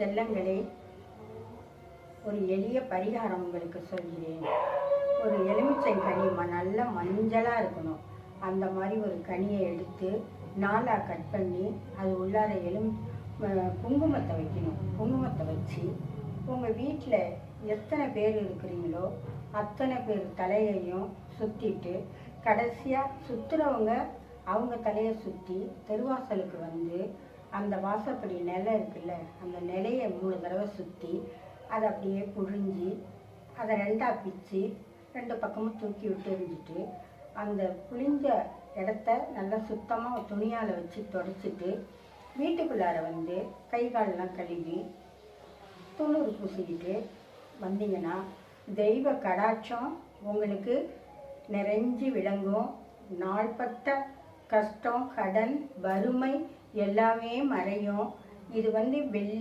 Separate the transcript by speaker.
Speaker 1: செல்லங்களே ஒரு எளிய பரிகாரம் உங்களுக்கு சொல்கிறேன். ஒரு எலுமிச்சை கனி ம- நல்ல மஞ்சளாக இருக்கணும். அந்த மாதிரி ஒரு கனியை எடுத்து நாலாக கட் பண்ணி அது உள்ளார எலும் குங்குமத்தை வைக்கணும். குங்குமத்தை வச்சு உங்கள் வீட்டில் எத்தனை பேர் இருக்கிறீங்களோ அத்தனை பேர் தலையையும் சுற்றிட்டு கடைசியாக சுற்றுறவங்க அவங்க தலையை சுற்றி தெருவாசலுக்கு வந்து அந்த வாசப்படி நிலை இருக்குல்ல அந்த நிலையை மூணு தடவை சுற்றி அதை அப்படியே புழிஞ்சி அதை ரெண்டாக பிச்சு ரெண்டு பக்கமும் தூக்கி விட்டு எறிஞ்சிட்டு அந்த புளிஞ்ச இடத்த நல்லா சுத்தமாக துணியால் வச்சு தொடச்சிட்டு வீட்டுக்குள்ளார வந்து கை காலெல்லாம் கழுவி துணுறு பூசிக்கிட்டு வந்தீங்கன்னா தெய்வ கடாட்சம் உங்களுக்கு நிறைஞ்சி விளங்கும். நாள்பட்ட கஷ்டம் கடன் வறுமை எல்லாமே மறையும். இது வந்து வெள்ளி